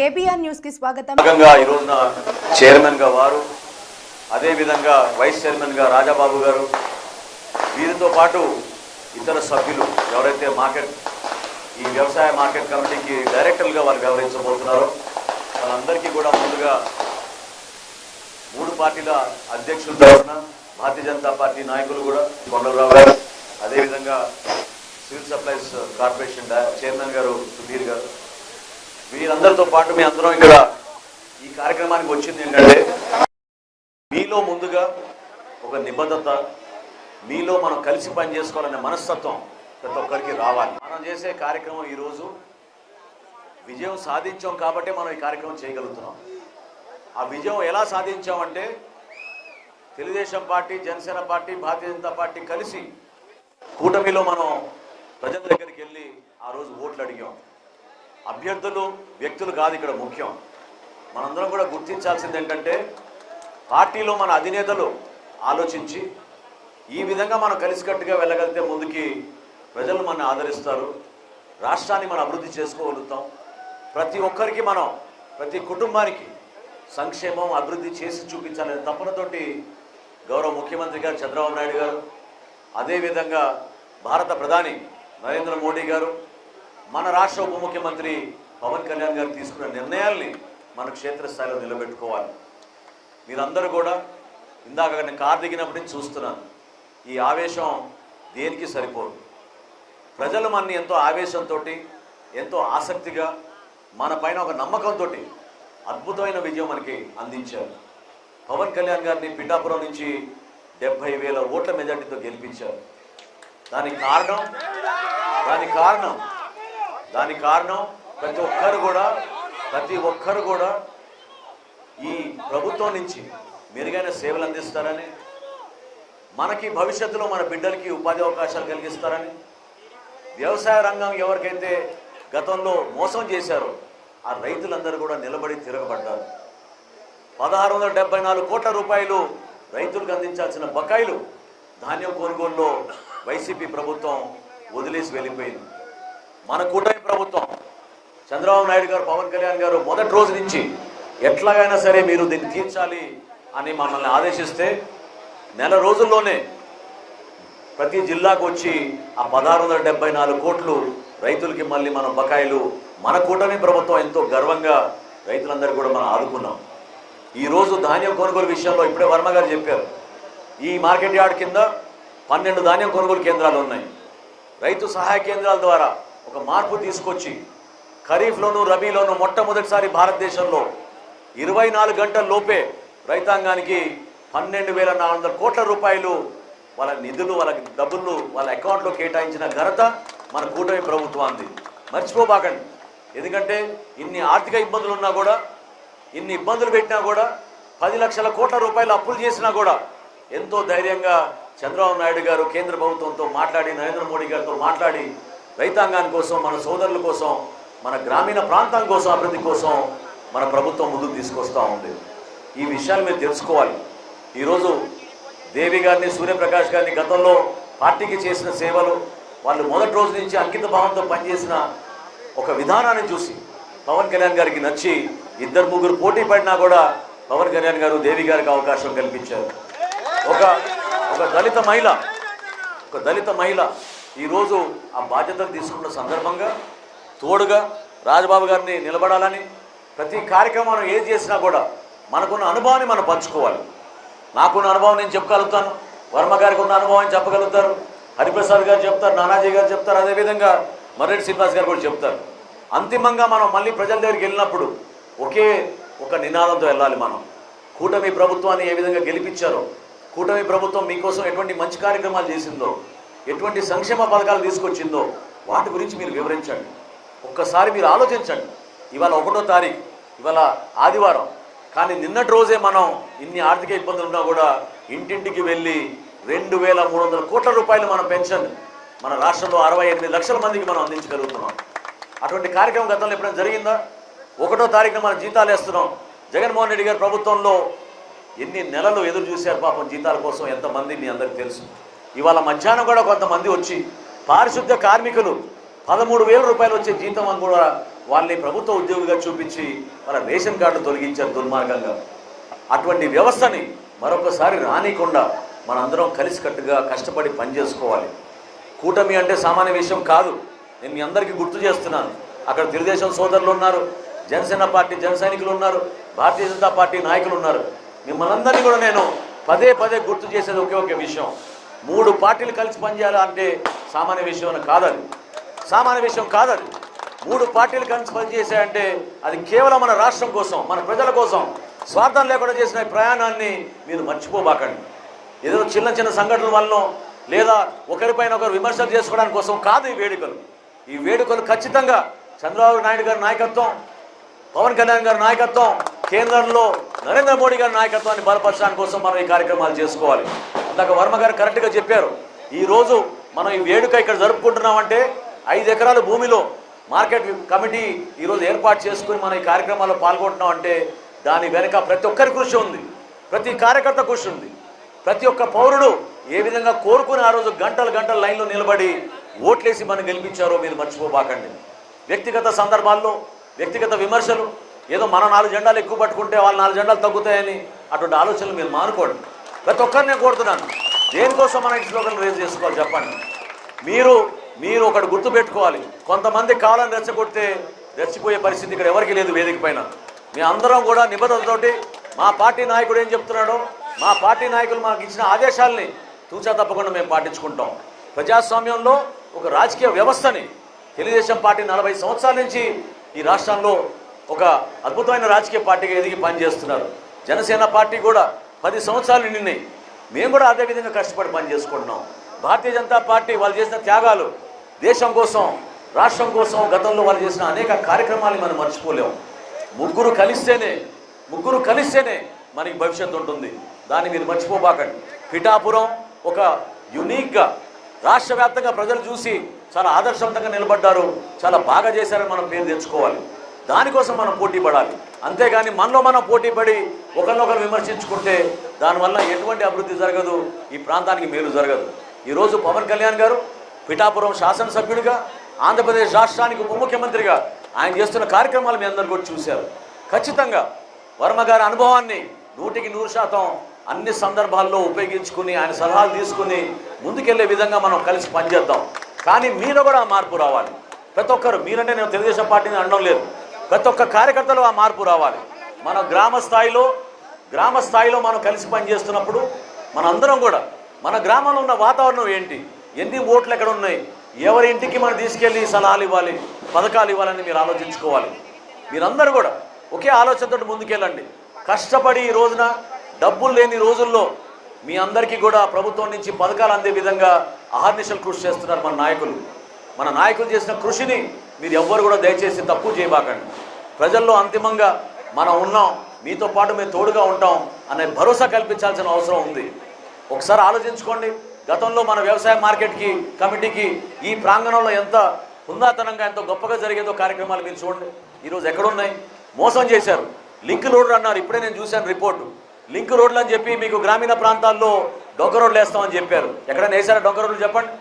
KBR న్యూస్కి స్వాగతం. భాగంగా ఈ రోజున చైర్మన్గా వారు అదే విధంగా వైస్ చైర్మన్గా రాజాబాబు గారు వీరితో పాటు ఇతర సభ్యులు ఎవరైతే మార్కెట్ ఈ వ్యవసాయ మార్కెట్ కమిటీకి డైరెక్టర్లుగా వారు వ్యవహరించబోతున్నారో వాళ్ళందరికీ కూడా ముందుగా మూడు పార్టీల అధ్యక్షుల తరఫున భారతీయ జనతా పార్టీ నాయకులు కూడా కొండలరావు గారు అదేవిధంగా సివిల్ సప్లైస్ కార్పొరేషన్ చైర్మన్ గారు సుధీర్ గారు వీరందరితో పాటు మీ అందరం ఇక్కడ ఈ కార్యక్రమానికి వచ్చింది ఏంటంటే మీలో ముందుగా ఒక నిబద్ధత మీలో మనం కలిసి పని చేసుకోవాలనే మనస్తత్వం ప్రతి ఒక్కరికి రావాలి. మనం చేసే కార్యక్రమం ఈరోజు విజయం సాధించాం కాబట్టి మనం ఈ కార్యక్రమం చేయగలుగుతున్నాం. ఆ విజయం ఎలా సాధించామంటే Telugu Desam party Janasena party Bharatiya Janata party కలిసి కూటమిలో మనం ప్రజల దగ్గరికి వెళ్ళి ఆ రోజు ఓట్లు అడిగాం. అభ్యర్థులు వ్యక్తులు కాదు ఇక్కడ ముఖ్యం. మనందరం కూడా గుర్తించాల్సింది ఏంటంటే పార్టీలో మన అధినేతలు ఆలోచించి ఈ విధంగా మనం కలిసికట్టుగా వెళ్ళగలిగితే ముందుకి ప్రజలు మన ఆదరిస్తారు. రాష్ట్రాన్ని మనం అభివృద్ధి చేసుకోగలుగుతాం. ప్రతి ఒక్కరికి మనం ప్రతి కుటుంబానికి సంక్షేమం అభివృద్ధి చేసి చూపించాలనే తపనతోటి గౌరవ ముఖ్యమంత్రి గారు చంద్రబాబు నాయుడు గారు అదేవిధంగా భారత ప్రధాని నరేంద్ర మోడీ గారు మన రాష్ట్ర ఉప ముఖ్యమంత్రి పవన్ కళ్యాణ్ గారు తీసుకున్న నిర్ణయాల్ని మన క్షేత్రస్థాయిలో నిలబెట్టుకోవాలి. మీరందరూ కూడా ఇందాక నేను కారు దిగినప్పటి నుంచి చూస్తున్నాను. ఈ ఆవేశం దేనికి సరిపోదు? ప్రజలు మనని ఎంతో ఆవేశంతో ఎంతో ఆసక్తిగా మన పైన ఒక నమ్మకంతో అద్భుతమైన విజయం మనకి అందించారు. పవన్ కళ్యాణ్ గారిని పిఠాపురం నుంచి డెబ్బై వేల ఓట్ల మెజార్టీతో గెలిపించారు. దానికి కారణం దానికి కారణం దానికి కారణం ప్రతి ఒక్కరు కూడా ప్రతి ఒక్కరు కూడా ఈ ప్రభుత్వం నుంచి మెరుగైన సేవలు అందిస్తారని మనకి భవిష్యత్తులో మన బిడ్డలకి ఉపాధి అవకాశాలు కలిగిస్తారని వ్యవసాయ రంగం ఎవరికైతే గతంలో మోసం చేశారో ఆ రైతులందరూ కూడా నిలబడి తిరగబడ్డారు. పదహారు వందల డెబ్బై నాలుగు కోట్ల రూపాయలు రైతులకు అందించాల్సిన బకాయిలు ధాన్యం కొనుగోలులో వైసీపీ ప్రభుత్వం వదిలేసి వెళ్ళిపోయింది. మన కూటమి ప్రభుత్వం. చంద్రబాబు నాయుడు గారు పవన్ కళ్యాణ్ గారు మొదటి రోజు నుంచి ఎట్లాగైనా సరే మీరు దీన్ని తీర్చాలి అని మనల్ని ఆదేశిస్తే నెల రోజుల్లోనే ప్రతి జిల్లాకు వచ్చి ఆ పదహారు వందల డెబ్బై నాలుగు కోట్లు రైతులకి మళ్ళీ మనం బకాయిలు. మన కూటమి ప్రభుత్వం ఎంతో గర్వంగా రైతులందరూ కూడా మనం ఆదుకున్నాం. ఈరోజు ధాన్యం కొనుగోలు విషయంలో ఇప్పుడే వర్మ గారు చెప్పారు. ఈ మార్కెట్ యార్డ్ కింద పన్నెండు ధాన్యం కొనుగోలు కేంద్రాలు ఉన్నాయి. రైతు సహాయ కేంద్రాల ద్వారా ఒక మార్పు తీసుకొచ్చి ఖరీఫ్లోను రబీలోను మొట్టమొదటిసారి భారతదేశంలో ఇరవై నాలుగు గంటల లోపే రైతాంగానికి పన్నెండు వేల నాలుగు వందల కోట్ల రూపాయలు వాళ్ళ నిధులు వాళ్ళ డబ్బులు వాళ్ళ అకౌంట్లో కేటాయించిన ఘనత మన కూటమి ప్రభుత్వాన్ని మర్చిపోబాకండి. ఎందుకంటే ఇన్ని ఆర్థిక ఇబ్బందులు ఉన్నా కూడా ఇన్ని ఇబ్బందులు పెట్టినా కూడా పది లక్షల కోట్ల రూపాయలు అప్పులు చేసినా కూడా ఎంతో ధైర్యంగా చంద్రబాబు నాయుడు గారు కేంద్ర ప్రభుత్వంతో మాట్లాడి నరేంద్ర మోడీ గారితో మాట్లాడి రైతాంగాని కోసం మన సోదరుల కోసం మన గ్రామీణ ప్రాంతం కోసం అభివృద్ధి కోసం మన ప్రభుత్వం ముందుకు తీసుకొస్తూ ఉంది. ఈ విషయాలు మీరు తెలుసుకోవాలి. ఈరోజు దేవి గారిని సూర్యప్రకాష్ గారిని గతంలో పార్టీకి చేసిన సేవలు వాళ్ళు మొదటి రోజు నుంచి అంకిత భావంతో పనిచేసిన ఒక విధానాన్ని చూసి పవన్ కళ్యాణ్ గారికి నచ్చి ఇద్దరు ముగ్గురు పోటీ పడినా కూడా పవన్ కళ్యాణ్ గారు దేవి గారికి అవకాశం కల్పించారు. ఒక ఒక దళిత మహిళ ఒక దళిత మహిళ ఈరోజు ఆ బాధ్యతలు తీసుకున్న సందర్భంగా తోడుగా రాజబాబు గారిని నిలబడాలని ప్రతి కార్యక్రమం ఏది చేసినా కూడా మనకున్న అనుభవాన్ని మనం పంచుకోవాలి. నాకున్న అనుభవం నేను చెప్పగలుగుతాను. వర్మ గారికి ఉన్న అనుభవాన్ని చెప్పగలుగుతారు హరిప్రసాద్ గారు చెప్తారు నానాజీ గారు చెప్తారు అదేవిధంగా మర్రెడ్డి శ్రీనివాస్ గారు కూడా చెప్తారు. అంతిమంగా మనం మళ్ళీ ప్రజల దగ్గరికి వెళ్ళినప్పుడు ఒకే ఒక నినాదంతో వెళ్ళాలి మనం. కూటమి ప్రభుత్వాన్ని ఏ విధంగా గెలిపించారో కూటమి ప్రభుత్వం మీకోసం ఎటువంటి మంచి కార్యక్రమాలు చేసిందో ఎటువంటి సంక్షేమ పథకాలు తీసుకొచ్చిందో వాటి గురించి మీరు వివరించండి. ఒక్కసారి మీరు ఆలోచించండి. ఇవాళ ఒకటో తారీఖు ఇవాళ ఆదివారం. కానీ నిన్నటి రోజే మనం ఇన్ని ఆర్థిక ఇబ్బందులు ఉన్నా కూడా ఇంటింటికి వెళ్ళి రెండు వేల మూడు వందల కోట్ల రూపాయలు మన పెన్షన్ మన రాష్ట్రంలో అరవై ఎనిమిది లక్షల మందికి మనం అందించగలుగుతున్నాం. అటువంటి కార్యక్రమం గతంలో ఎప్పుడైనా జరిగిందా? ఒకటో తారీఖున మనం జీతాలు వేస్తున్నాం. జగన్మోహన్ రెడ్డి గారి ప్రభుత్వంలో ఎన్ని నెలలు ఎదురు చూశారు పాపం జీతాల కోసం ఎంతమంది మీ అందరికీ తెలుసు. ఇవాళ మధ్యాహ్నం కూడా కొంతమంది వచ్చి పారిశుద్ధ్య కార్మికులు పదమూడు వేల రూపాయలు వచ్చే జీతం అని కూడా వాళ్ళని ప్రభుత్వ ఉద్యోగిగా చూపించి వాళ్ళ రేషన్ కార్డు తొలగించారు దుర్మార్గంగా. అటువంటి వ్యవస్థని మరొకసారి రానికుండా మనందరం కలిసికట్టుగా కష్టపడి పనిచేసుకోవాలి. కూటమి అంటే సామాన్య విషయం కాదు. నేను మీ అందరికీ గుర్తు చేస్తున్నాను. అక్కడ తెలుగుదేశం సోదరులు ఉన్నారు జనసేన పార్టీ జన సైనికులు ఉన్నారు భారతీయ జనతా పార్టీ నాయకులు ఉన్నారు. మిమ్మల్ని అందరినీ కూడా నేను పదే పదే గుర్తు చేసేది ఒకే ఒక విషయం. మూడు పార్టీలు కలిసి పనిచేయాలి అంటే సామాన్య విషయం కాదది. సామాన్య విషయం కాదది. మూడు పార్టీలు కలిసి పనిచేసాయంటే అది కేవలం మన రాష్ట్రం కోసం మన ప్రజల కోసం స్వార్థం లేకుండా చేసిన ప్రయాణాన్ని మీరు మర్చిపోబాకండి. ఏదో చిన్న చిన్న సంఘటనల వల్ల లేదా ఒకరిపైన ఒకరు విమర్శలు చేసుకోవడానికి కోసం కాదు ఈ వేడుకలు. ఈ వేడుకలు ఖచ్చితంగా చంద్రబాబు నాయుడు గారి నాయకత్వం పవన్ కళ్యాణ్ గారి నాయకత్వం కేంద్రంలో నరేంద్ర మోడీ గారి నాయకత్వాన్ని బలపరచడానికి కోసం మనం ఈ కార్యక్రమాలు చేసుకోవాలి. ఇందాక వర్మ గారు కరెక్ట్గా చెప్పారు. ఈరోజు మనం ఈ వేడుక ఇక్కడ జరుపుకుంటున్నామంటే ఐదు ఎకరాల భూమిలో మార్కెట్ కమిటీ ఈరోజు ఏర్పాటు చేసుకుని మనం ఈ కార్యక్రమాల్లో పాల్గొంటున్నాం అంటే దాని వెనుక ప్రతి ఒక్కరి కృషి ఉంది. ప్రతి కార్యకర్త కృషి ఉంది. ప్రతి ఒక్క పౌరుడు ఏ విధంగా కోరుకుని ఆ రోజు గంటలు గంటల లైన్లో నిలబడి ఓట్లేసి మనం గెలిపించారో మీరు మర్చిపోబాకండి. వ్యక్తిగత సందర్భాల్లో వ్యక్తిగత విమర్శలు ఏదో మన నాలుగు జెండాలు ఎక్కువ పట్టుకుంటే వాళ్ళు నాలుగు జెండాలు తగ్గుతాయని అటువంటి ఆలోచనలు మీరు మానుకోండి. ప్రతి ఒక్కరిని నేను కోరుతున్నాను. దేనికోసం మనం ఈ స్లోగన్ రేజ్ చేసుకోవాలి చెప్పండి? మీరు మీరు ఒకటి గుర్తుపెట్టుకోవాలి కొంతమంది కావాలని రెచ్చగొడితే రెచ్చిపోయే పరిస్థితి ఇక్కడ ఎవరికి లేదు వేదిక పైన. మీ అందరం కూడా నిబద్ధతతోటి మా పార్టీ నాయకుడు ఏం చెప్తున్నాడో మా పార్టీ నాయకులు మాకు ఇచ్చిన ఆదేశాల్ని తూచా తప్పకుండా మేము పాటించుకుంటాం. ప్రజాస్వామ్యంలో ఒక రాజకీయ వ్యవస్థని తెలుగుదేశం పార్టీ నలభై సంవత్సరాల నుంచి ఈ రాష్ట్రంలో ఒక అద్భుతమైన రాజకీయ పార్టీగా ఎదిగి పనిచేస్తున్నారు. జనసేన పార్టీ కూడా పది సంవత్సరాలు నిన్నాయి మేము కూడా అదే విధంగా కష్టపడి పనిచేసుకుంటున్నాం భారతీయ జనతా పార్టీ వాళ్ళు చేసిన త్యాగాలు దేశం కోసం రాష్ట్రం కోసం గతంలో వాళ్ళు చేసిన అనేక కార్యక్రమాలు మనం మర్చిపోలేము ముగ్గురు కలిస్తేనే ముగ్గురు కలిస్తేనే మనకి భవిష్యత్తు ఉంటుంది. దాన్ని మీరు మర్చిపోబాకండి. పిఠాపురం ఒక యునీక్గా రాష్ట్ర వ్యాప్తంగా ప్రజలు చూసి చాలా ఆదర్శవంతంగా నిలబడ్డారు. చాలా బాగా చేశారని మనం పేరు తెచ్చుకోవాలి. దానికోసం మనం పోటీ పడాలి. అంతేగాని మనలో మనం పోటీ పడి ఒకరినొకరు విమర్శించుకుంటే దానివల్ల ఎటువంటి అభివృద్ధి జరగదు ఈ ప్రాంతానికి మేలు జరగదు. ఈరోజు పవన్ కళ్యాణ్ గారు పిఠాపురం శాసనసభ్యుడిగా ఆంధ్రప్రదేశ్ రాష్ట్రానికి ఉప ముఖ్యమంత్రిగా ఆయన చేస్తున్న కార్యక్రమాలు మీ అందరు కూడా చూశారు. ఖచ్చితంగా వర్మ గారి అనుభవాన్ని నూటికి నూరు శాతం అన్ని సందర్భాల్లో ఉపయోగించుకుని ఆయన సలహాలు తీసుకుని ముందుకెళ్ళే విధంగా మనం కలిసి పనిచేద్దాం. కానీ మీలో కూడా మార్పు రావాలి. ప్రతి ఒక్కరు మీరంటే నేను తెలుగుదేశం పార్టీని అనడం లేదు. ప్రతి ఒక్క కార్యకర్తలు ఆ మార్పు రావాలి. మన గ్రామ స్థాయిలో గ్రామ స్థాయిలో మనం కలిసి పనిచేస్తున్నప్పుడు మనందరం కూడా మన గ్రామంలో ఉన్న వాతావరణం ఏంటి? ఎన్ని ఓట్లు ఎక్కడ ఉన్నాయి? ఎవరి ఇంటికి మనం తీసుకెళ్ళి సలహాలు ఇవ్వాలి పథకాలు ఇవ్వాలని మీరు ఆలోచించుకోవాలి. మీరందరూ కూడా ఒకే ఆలోచనతో ముందుకెళ్ళండి. కష్టపడి ఈ రోజున డబ్బులు లేని రోజుల్లో మీ అందరికీ కూడా ప్రభుత్వం నుంచి పథకాలు అందే విధంగా అహర్నిశలు కృషి చేస్తున్నారు మన నాయకులు. మన నాయకులు చేసిన కృషిని మీరు ఎవ్వరు కూడా దయచేసి తప్పు చేయబాకండి. ప్రజల్లో అంతిమంగా మనం ఉన్నాం మీతో పాటు మేము తోడుగా ఉంటాం అనే భరోసా కల్పించాల్సిన అవసరం ఉంది. ఒకసారి ఆలోచించుకోండి గతంలో మన వ్యవసాయ మార్కెట్కి కమిటీకి ఈ ప్రాంగణంలో ఎంత హుందాతనంగా ఎంతో గొప్పగా జరిగేదో కార్యక్రమాలు మీరు చూడండి. ఈరోజు ఎక్కడున్నాయి? మోసం చేశారు. లింక్ రోడ్లు అన్నారు ఇప్పుడే నేను చూశాను రిపోర్టు. లింక్ రోడ్లు అని చెప్పి మీకు గ్రామీణ ప్రాంతాల్లో డొంక రోడ్లు వేస్తామని చెప్పారు. ఎక్కడైనా వేసారా డొంక రోడ్లు చెప్పండి?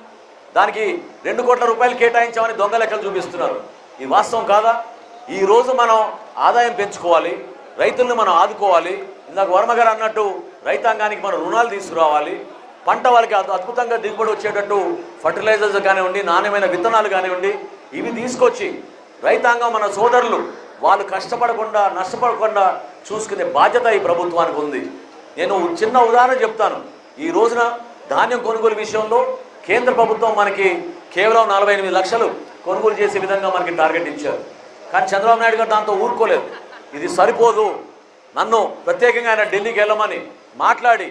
దానికి రెండు కోట్ల రూపాయలు కేటాయించామని దొంగ లెక్కలు చూపిస్తున్నారు. ఇది వాస్తవం కాదా? ఈరోజు మనం ఆదాయం పెంచుకోవాలి రైతుల్ని మనం ఆదుకోవాలి. ఇందాక వర్మగారు అన్నట్టు రైతాంగానికి మనం రుణాలు తీసుకురావాలి. పంట వాళ్ళకి అద్భుతంగా దిగుబడి వచ్చేటట్టు ఫర్టిలైజర్స్ కానివ్వండి నాణ్యమైన విత్తనాలు కానివ్వండి ఇవి తీసుకొచ్చి రైతాంగం మన సోదరులు వాళ్ళు కష్టపడకుండా నష్టపడకుండా చూసుకునే బాధ్యత ఈ ప్రభుత్వానికి ఉంది. నేను చిన్న ఉదాహరణ చెప్తాను. ఈ రోజున ధాన్యం కొనుగోలు విషయంలో కేంద్ర ప్రభుత్వం మనకి కేవలం నలభై ఎనిమిది లక్షలు కొనుగోలు చేసే విధంగా మనకి టార్గెట్ ఇచ్చారు. కానీ చంద్రబాబు నాయుడు గారు దాంతో ఊరుకోలేదు. ఇది సరిపోదు. నన్ను ప్రత్యేకంగా ఆయన ఢిల్లీకి వెళ్ళమని మాట్లాడి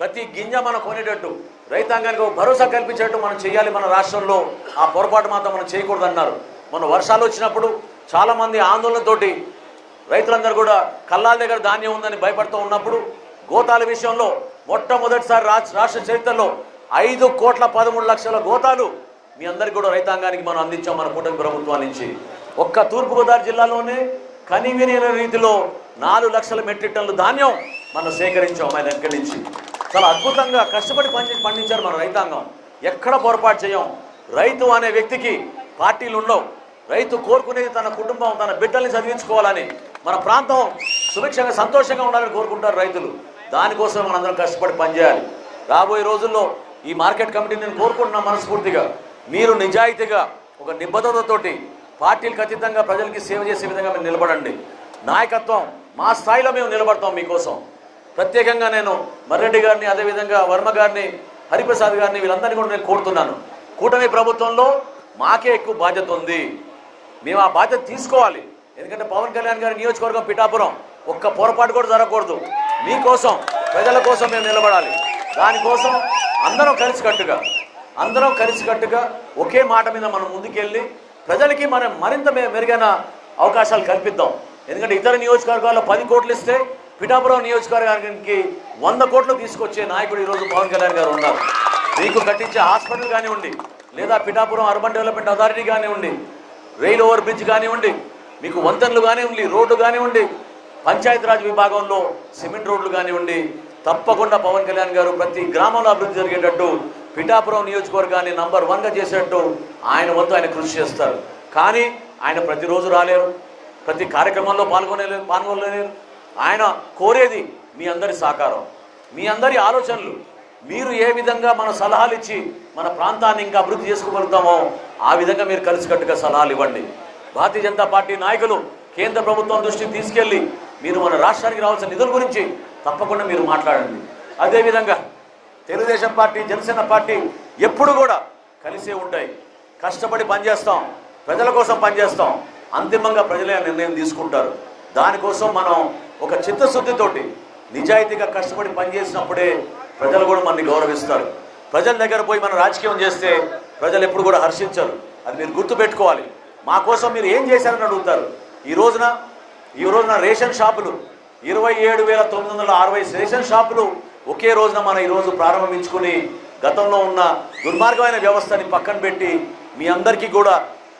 ప్రతి గింజ మనం కొనేటట్టు రైతాంగానికి ఒక భరోసా కల్పించేట్టు మనం చేయాలి మన రాష్ట్రంలో. ఆ పొరపాటు మాత్రం మనం చేయకూడదు అన్నారు మన వర్షాలు వచ్చినప్పుడు చాలామంది ఆందోళనతోటి రైతులందరూ కూడా కల్లాల దగ్గర ధాన్యం ఉందని భయపడుతూ ఉన్నప్పుడు గోతాల విషయంలో మొట్టమొదటిసారి రాష్ట్ర రాష్ట్ర చరిత్రలో ఐదు కోట్ల పదమూడు లక్షల గోతాలు మీ అందరికీ కూడా రైతాంగానికి మనం అందించాం మన కూటమి ప్రభుత్వం నుంచి. ఒక్క తూర్పుగోదావరి జిల్లాలోనే కనివిని రీతిలో నాలుగు లక్షల మెట్రిక్ టన్నుల ధాన్యం మనం సేకరించాం ఆయన దగ్గర నుంచి. చాలా అద్భుతంగా కష్టపడి పని పండించారు మన రైతాంగం. ఎక్కడ పొరపాటు చేయం? రైతు అనే వ్యక్తికి పార్టీలు ఉండవు. రైతు కోరుకునేది తన కుటుంబం తన బిడ్డల్ని చదివించుకోవాలని మన ప్రాంతం సుభిక్షంగా సంతోషంగా ఉండాలని కోరుకుంటారు రైతులు. దానికోసం మనందరం కష్టపడి పనిచేయాలి. రాబోయే రోజుల్లో ఈ మార్కెట్ కమిటీని నేను కోరుకుంటున్నా మనస్ఫూర్తిగా. మీరు నిజాయితీగా ఒక నిబద్ధతతోటి పార్టీలకు అతీతంగా ప్రజలకి సేవ చేసే విధంగా మీరు నిలబడండి. నాయకత్వం మా స్థాయిలో మేము నిలబడతాం మీకోసం. ప్రత్యేకంగా నేను మర్రెడ్డి గారిని అదేవిధంగా వర్మ గారిని హరిప్రసాద్ గారిని వీళ్ళందరినీ కూడా నేను కోరుతున్నాను. కూటమి ప్రభుత్వంలో మాకే ఎక్కువ బాధ్యత ఉంది. మేము ఆ బాధ్యత తీసుకోవాలి. ఎందుకంటే పవన్ కళ్యాణ్ గారి నియోజకవర్గం పిఠాపురం. ఒక్క పొరపాటు కూడా జరగకూడదు. మీకోసం ప్రజల కోసం మేము నిలబడాలి. దానికోసం అందరం కలిసికట్టుగా అందరం కలిసికట్టుగా ఒకే మాట మీద మనం ముందుకెళ్ళి ప్రజలకి మనం మరింత మెరుగైన అవకాశాలు కల్పిద్దాం. ఎందుకంటే ఇతర నియోజకవర్గాల్లో పది కోట్లు ఇస్తే పిఠాపురం నియోజకవర్గానికి వంద కోట్లు తీసుకొచ్చే నాయకుడు ఈరోజు పవన్ కళ్యాణ్ గారు ఉన్నారు. మీకు కట్టించే హాస్పిటల్ కానివ్వండి లేదా పిఠాపురం అర్బన్ డెవలప్మెంట్ అథారిటీ కానివ్వండి రైల్ ఓవర్ బ్రిడ్జ్ కానివ్వండి మీకు వంతెనలు కానివ్వండి రోడ్లు కానివ్వండి పంచాయతీరాజ్ విభాగంలో సిమెంట్ రోడ్లు కానివ్వండి తప్పకుండా పవన్ కళ్యాణ్ గారు ప్రతి గ్రామంలో అభివృద్ధి జరిగేటట్టు పిఠాపురం నియోజకవర్గాన్ని నంబర్ వన్గా చేసేటట్టు ఆయన వంతు ఆయన కృషి చేస్తారు. కానీ ఆయన ప్రతిరోజు రాలేరు. ప్రతి కార్యక్రమంలో పాల్గొనలేరు పాల్గొనలేరు. ఆయన కోరేది మీ అందరి సహకారం. మీ అందరి ఆలోచనలు. మీరు ఏ విధంగా మన సలహాలు ఇచ్చి మన ప్రాంతాన్ని ఇంకా అభివృద్ధి చేసుకోగలుగుతామో ఆ విధంగా మీరు కలిసికట్టుగా సలహాలు ఇవ్వండి. భారతీయ జనతా పార్టీ నాయకులు కేంద్ర ప్రభుత్వం దృష్టికి తీసుకెళ్ళి మీరు మన రాష్ట్రానికి రావాల్సిన నిధుల గురించి తప్పకుండా మీరు మాట్లాడండి. అదేవిధంగా తెలుగుదేశం పార్టీ జనసేన పార్టీ ఎప్పుడు కూడా కలిసే ఉంటాయి. కష్టపడి పనిచేస్తాం ప్రజల కోసం పనిచేస్తాం. అంతిమంగా ప్రజలే నిర్ణయం తీసుకుంటారు. దానికోసం మనం ఒక చిత్తశుద్ధితోటి నిజాయితీగా కష్టపడి పనిచేసినప్పుడే ప్రజలు కూడా మనని గౌరవిస్తారు. ప్రజల దగ్గర పోయి మనం రాజకీయం చేస్తే ప్రజలు ఎప్పుడు కూడా హర్షించరు. అది మీరు గుర్తుపెట్టుకోవాలి. మా కోసం మీరు ఏం చేశారని అడుగుతారు. ఈ రోజున ఈ రోజున రేషన్ షాపులు ఇరవై ఏడు వేల తొమ్మిది వందల అరవై రేషన్ షాపులు ఒకే రోజున మనం ఈరోజు ప్రారంభించుకుని గతంలో ఉన్న దుర్మార్గమైన వ్యవస్థని పక్కన పెట్టి మీ అందరికీ కూడా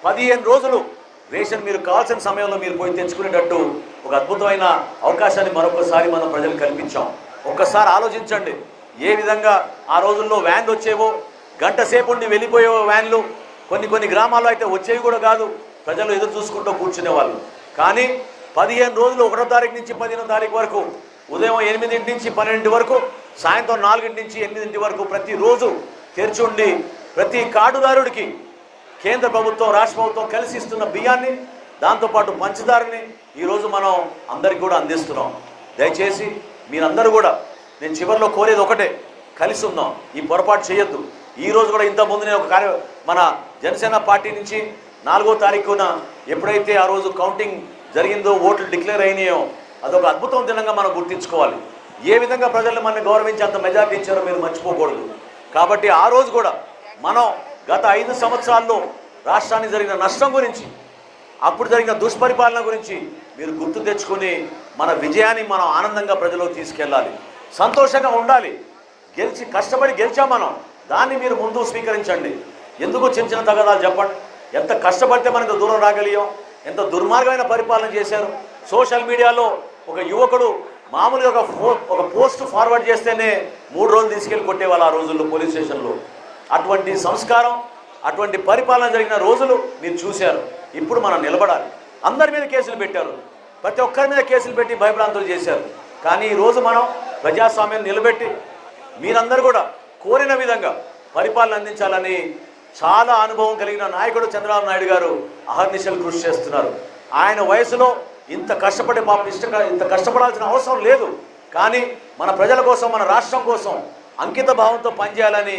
పదిహేను రోజులు రేషన్ మీరు కావాల్సిన సమయంలో మీరు పోయి తెచ్చుకునేటట్టు ఒక అద్భుతమైన అవకాశాన్ని మరొకసారి మనం ప్రజలకు కల్పించాం. ఒక్కసారి ఆలోచించండి. ఏ విధంగా ఆ రోజుల్లో వ్యాన్లు వచ్చేవో గంట సేపు ఉండి వెళ్ళిపోయేవో వ్యాన్లు కొన్ని కొన్ని గ్రామాల్లో అయితే వచ్చేవి కూడా కాదు ప్రజలు ఎదురు చూసుకుంటూ కూర్చునేవాళ్ళు. కానీ పదిహేను రోజులు ఒకటో తారీఖు నుంచి పదిహేనో తారీఖు వరకు ఉదయం ఎనిమిదింటి నుంచి పన్నెండింటి వరకు సాయంత్రం నాలుగింటి నుంచి ఎనిమిదింటి వరకు ప్రతిరోజు తెరిచి ఉండి ప్రతి కార్డుదారుడికి కేంద్ర ప్రభుత్వం రాష్ట్ర ప్రభుత్వం కలిసి ఇస్తున్న బియ్యాన్ని దాంతోపాటు పంచదారని ఈరోజు మనం అందరికి కూడా అందిస్తున్నాం. దయచేసి మీరందరూ కూడా నేను చివరిలో కోరేది ఒకటే కలిసి ఉందాం. ఈ పొరపాటు చేయొద్దు. ఈ రోజు కూడా ఇంతకుముందు నేను ఒక కార్య మన జనసేన పార్టీ నుంచి నాలుగో తారీఖున ఎప్పుడైతే ఆ రోజు కౌంటింగ్ జరిగిందో ఓట్లు డిక్లేర్ అయినాయో అదొక అద్భుతం దినంగా మనం గుర్తించుకోవాలి. ఏ విధంగా ప్రజలు మనల్ని గౌరవించి అంత మెజార్టీ ఇచ్చారో మీరు మర్చిపోకూడదు. కాబట్టి ఆ రోజు కూడా మనం గత ఐదు సంవత్సరాల్లో రాష్ట్రానికి జరిగిన నష్టం గురించి అప్పుడు జరిగిన దుష్పరిపాలన గురించి మీరు గుర్తు తెచ్చుకొని మన విజయాన్ని మనం ఆనందంగా ప్రజలకు తీసుకెళ్ళాలి. సంతోషంగా ఉండాలి. గెలిచి కష్టపడి గెలిచాం మనం. దాన్ని మీరు ముందు స్వీకరించండి. ఎందుకు చిన్న చిన్న తగదాలు చెప్పండి? ఎంత కష్టపడితే మనకు దూరం రాగలిగాం? ఎంత దుర్మార్గమైన పరిపాలన చేశారు. సోషల్ మీడియాలో ఒక యువకుడు మామూలుగా ఒక ఫో ఒక పోస్ట్ ఫార్వర్డ్ చేస్తేనే మూడు రోజులు తీసుకెళ్ళి కొట్టేవాళ్ళు ఆ రోజుల్లో పోలీస్ స్టేషన్లో. అటువంటి సంస్కారం అటువంటి పరిపాలన జరిగిన రోజులు మీరు చూశారు. ఇప్పుడు మనం నిలబడాలి. అందరి మీద కేసులు పెట్టారు. ప్రతి ఒక్కరి మీద కేసులు పెట్టి భయభ్రాంతులు చేశారు. కానీ ఈ రోజు మనం ప్రజాస్వామ్యం నిలబెట్టి మీరందరూ కూడా కోరిన విధంగా పరిపాలన అందించాలని చాలా అనుభవం కలిగిన నాయకుడు చంద్రబాబు నాయుడు గారు అహర్నిశలు కృషి చేస్తున్నారు. ఆయన వయసులో ఇంత కష్టపడే పాపం ఇష్ట ఇంత కష్టపడాల్సిన అవసరం లేదు. కానీ మన ప్రజల కోసం మన రాష్ట్రం కోసం అంకిత భావంతో పనిచేయాలని